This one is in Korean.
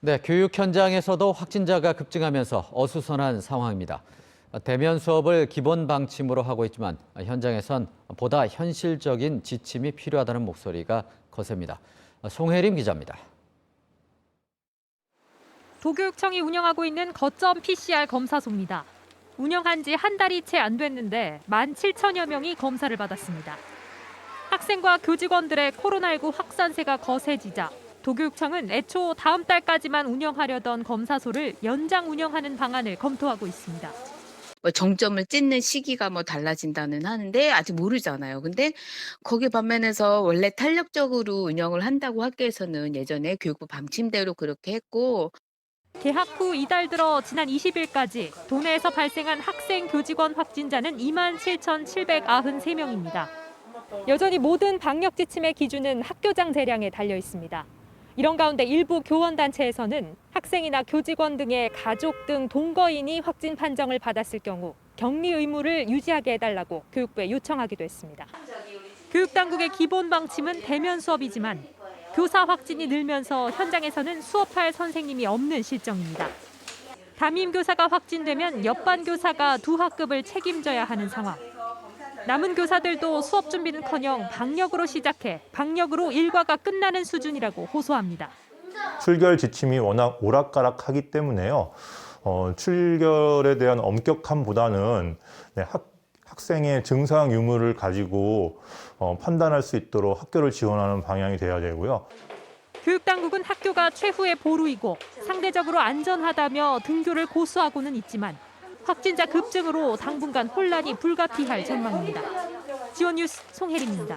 네, 교육 현장에서도 확진자가 급증하면서 어수선한 상황입니다. 대면 수업을 기본 방침으로 하고 있지만 현장에선 보다 현실적인 지침이 필요하다는 목소리가 거셉니다. 송혜림 기자입니다. 도교육청이 운영하고 있는 거점 PCR 검사소입니다. 운영한 지 한 달이 채 안 됐는데 17,000여 명이 검사를 받았습니다. 학생과 교직원들의 코로나19 확산세가 거세지자 도교육청은 애초 다음 달까지만 운영하려던 검사소를 연장 운영하는 방안을 검토하고 있습니다. 뭐 정점을 찍는 시기가 뭐 달라진다는 하는데 아직 모르잖아요. 근데 거기 반면에서 원래 탄력적으로 운영을 한다고 학교에서는 예전에 교육부 방침대로 그렇게 했고 개학 후 이달 들어 지난 20일까지 도내에서 발생한 학생 교직원 확진자는 27,793명입니다. 여전히 모든 방역 지침의 기준은 학교장 대량에 달려 있습니다. 이런 가운데 일부 교원단체에서는 학생이나 교직원 등의 가족 등 동거인이 확진 판정을 받았을 경우 격리 의무를 유지하게 해달라고 교육부에 요청하기도 했습니다. 교육당국의 기본 방침은 대면 수업이지만 교사 확진이 늘면서 현장에서는 수업할 선생님이 없는 실정입니다. 담임 교사가 확진되면 옆반 교사가 두 학급을 책임져야 하는 상황. 남은 교사들도 수업 준비는커녕 방역으로 시작해 방역으로 일과가 끝나는 수준이라고 호소합니다. 출결 지침이 워낙 오락가락하기 때문에요. 어, 출결에 대한 엄격함보다는 네, 학, 학생의 증상 유무를 가지고 어, 판단할 수 있도록 학교를 지원하는 방향이 돼야 되고요. 교육당국은 학교가 최후의 보루이고 상대적으로 안전하다며 등교를 고수하고는 있지만 확진자 급증으로 당분간 혼란이 불가피할 전망입니다. 지원 뉴스 송혜림입니다.